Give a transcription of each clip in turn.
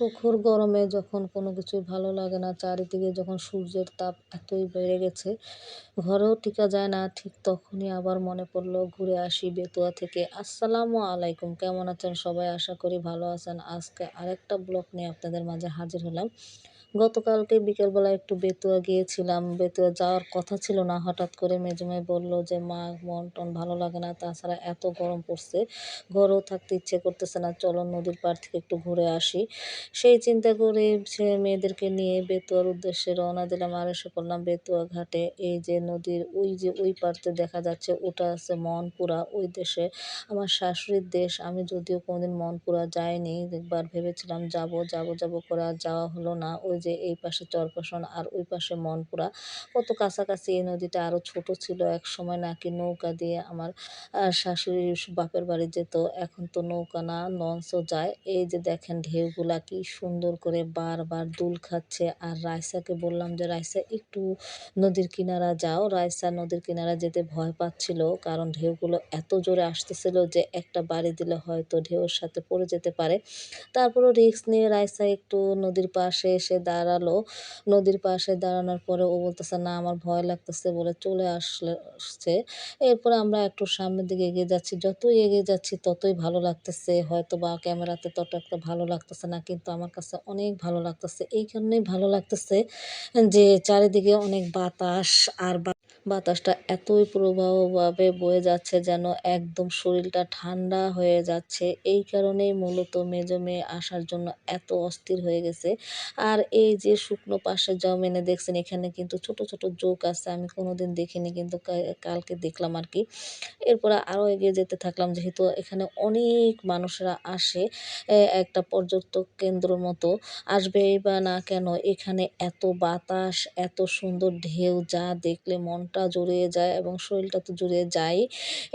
প্রখর গরমে যখন কোনো কিছুই ভালো লাগে না, চারিদিকে যখন সূর্যের তাপ এতই বেড়ে গেছে, ঘরেও টিকা যায় না, ঠিক তখনই আবার মনে পড়ল, ঘুরে আসি বেতুয়া থেকে। আসসালামু আলাইকুম, কেমন আছেন সবাই? আশা করি ভালো আছেন। আজকে আরেকটা ব্লগ নিয়ে আপনাদের মাঝে হাজির হলাম। গতকালকে বিকেলবেলা একটু বেতুয়া গিয়েছিলাম। বেতুয়া যাওয়ার কথা ছিল না। হঠাৎ করে মেজমাই বলল যে, মা, মন টন ভালো লাগে না। তাছাড়া এত গরম পড়ছে। ঘরেও থাকতে ইচ্ছে করতেছে না। চলো নদীর পাড় থেকে একটু ঘুরে আসি। সেই চিন্তা করে সে মেয়েদেরকে নিয়ে বেতুয়ার উদ্দেশ্যে রওনা দিলাম। আর এসে করলাম বেতুয়া ঘাটে। এই যে নদীর, ওই যে ওই পাড়তে দেখা যাচ্ছে, ওটা আছে মনপুরা। ওই দেশে আমার শাশুড়ির দেশ। আমি যদিও কোনোদিন মনপুরা যাইনি। একবার ভেবেছিলাম যাব। যাব যাব করে আর যাওয়া হলো না। ওই যে এই পাশে চরপাশন আর ওই পাশে মনপুরা। কত কাছাকাছি এই নদীটা আরও ছোট ছিল এক সময় নাকি নৌকা দিয়ে আমার শাশুড়ির বাপের বাড়ি যেত। এখন তো নৌকা না, লঞ্চও যায়। এই যে দেখেন ঢেউগুলা কি সুন্দর করে বারবার দুল খাচ্ছে। আর রাইসাকে বললাম যে, রাইসা, একটু নদীর কিনারা যাও। রাইসা নদীর কিনারা যেতে ভয় পাচ্ছিল কারণ ঢেউগুলো এত জোরে আসতেছিল যে একটা বাড়ি দিলে হয়তো ঢেউর সাথে পড়ে যেতে পারে। তারপরও রিক্স নিয়ে রাইসা একটু নদীর পাশে এসে দাঁড়াল। নদীর পাশে দাঁড়ানোর পরে ও বলতেছে, না, আমার ভয় লাগতেছে বলে চলে আসলে, আসছে। এরপরে আমরা একটু সামনের দিকে এগিয়ে যাচ্ছি। যতই এগিয়ে যাচ্ছি, ততই ভালো লাগতেছে। হয়তো বা ক্যামেরাতে তত একটা ভালো লাগতেছে না, কিন্তু আমার কাছে অনেক ভালো লাগতেছে। এই কারণেই ভালো লাগতেছে যে, চারিদিকে অনেক বাতাস আর বাতাসটা এতই প্রবাহভাবে বয়ে যাচ্ছে যেন একদম শরীরটা ঠান্ডা হয়ে যাচ্ছে। এই কারণেই মূলত মেজো মেয়ে আসার জন্য এত অস্থির হয়ে গেছে। আর এই যে শুকনো পাশে মেনে দেখছেন, এখানে কিন্তু ছোট ছোট জোক আছে, আমি কোনোদিন দেখিনি কিন্তু কালকে দেখলাম আর কি। এরপরে আরও এগিয়ে যেতে থাকলাম, যেহেতু এখানে অনেক মানুষরা আসে একটা পর্যটক কেন্দ্র মতো। আসবেই বা না কেন, এখানে এত বাতাস, এত সুন্দর ঢেউ, যা দেখলে মনটা জুড়িয়ে যায় এবং শরীরটা তো জুড়িয়ে যায়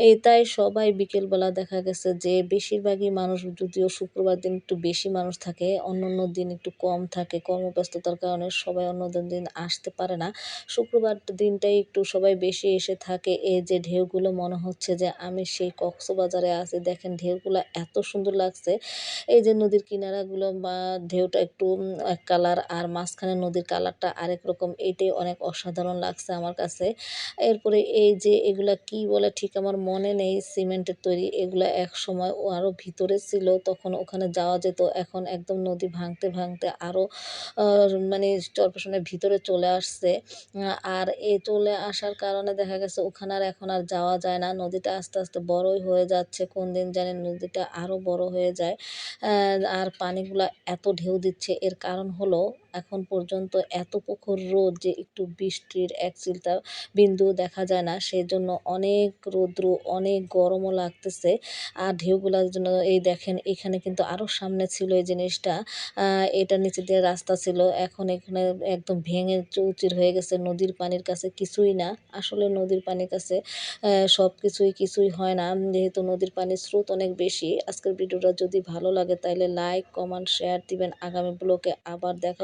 এই তাই সবাই বিকেলবেলা দেখা গেছে যে, বেশিরভাগই মানুষ যদিও শুক্রবার দিন একটু বেশি মানুষ থাকে অন্য অন্য দিন একটু কম থাকে, কর্মব্যস্ততার কারণে সবাই অন্য দিন আসতে পারে না। শুক্রবার দিনটাই একটু সবাই বেশি এসে থাকে। এই যে ঢেউগুলো মনে হচ্ছে যে, আমি সেই কক্সবাজারে আছি, দেখেন ঢেউগুলো এত সুন্দর লাগছে। এই যে নদীর কিনারাগুলো, বা ঢেউটা একটু এক কালার, আর মাঝখানে নদীর কালারটা আরেক রকম এইটাই অনেক অসাধারণ লাগছে আমার কাছে। এরপরে এই যে এগুলা কি বলে, ঠিক আমার মনে নেই, সিমেন্টের তৈরি এগুলা এক সময় ও আরও ভিতরে ছিল, তখন ওখানে যাওয়া যেত। এখন একদম নদী ভাঙতে ভাঙতে আরও মানে চরপেশনের ভিতরে চলে আসছে। আর এ চলে আসার কারণে দেখা গেছে ওখানে আর এখন আর যাওয়া যায় না। নদীটা আস্তে আস্তে বড়ই হয়ে যাচ্ছে, কোন দিন জানেন নদীটা আরও বড় হয়ে যায়। আর পানিগুলা এত ঢেউ দিচ্ছে, এর কারণ হলো এখন পর্যন্ত এত প্রখর রোদ যে একটু বৃষ্টির এক চিলতা বিন্দু দেখা যায় না। সেই জন্য অনেক রৌদ্র, অনেক গরমও লাগতেছে আর ঢেউগুলার জন্য এই দেখেন, এখানে কিন্তু আরও সামনে ছিল এই জিনিসটা। এটা নিচে দিয়ে রাস্তা ছিল। এখন এখানে একদম ভেঙে চৌচির হয়ে গেছে। নদীর পানির কাছে কিছুই না। আসলে নদীর পানির কাছে সব কিছুই কিছুই হয় না। যেহেতু নদীর পানির স্রোত অনেক বেশি, আজকের ভিডিওটা যদি ভালো লাগে তাহলে লাইক, কমেন্ট, শেয়ার দিবেন। আগামী ব্লকে আবার দেখা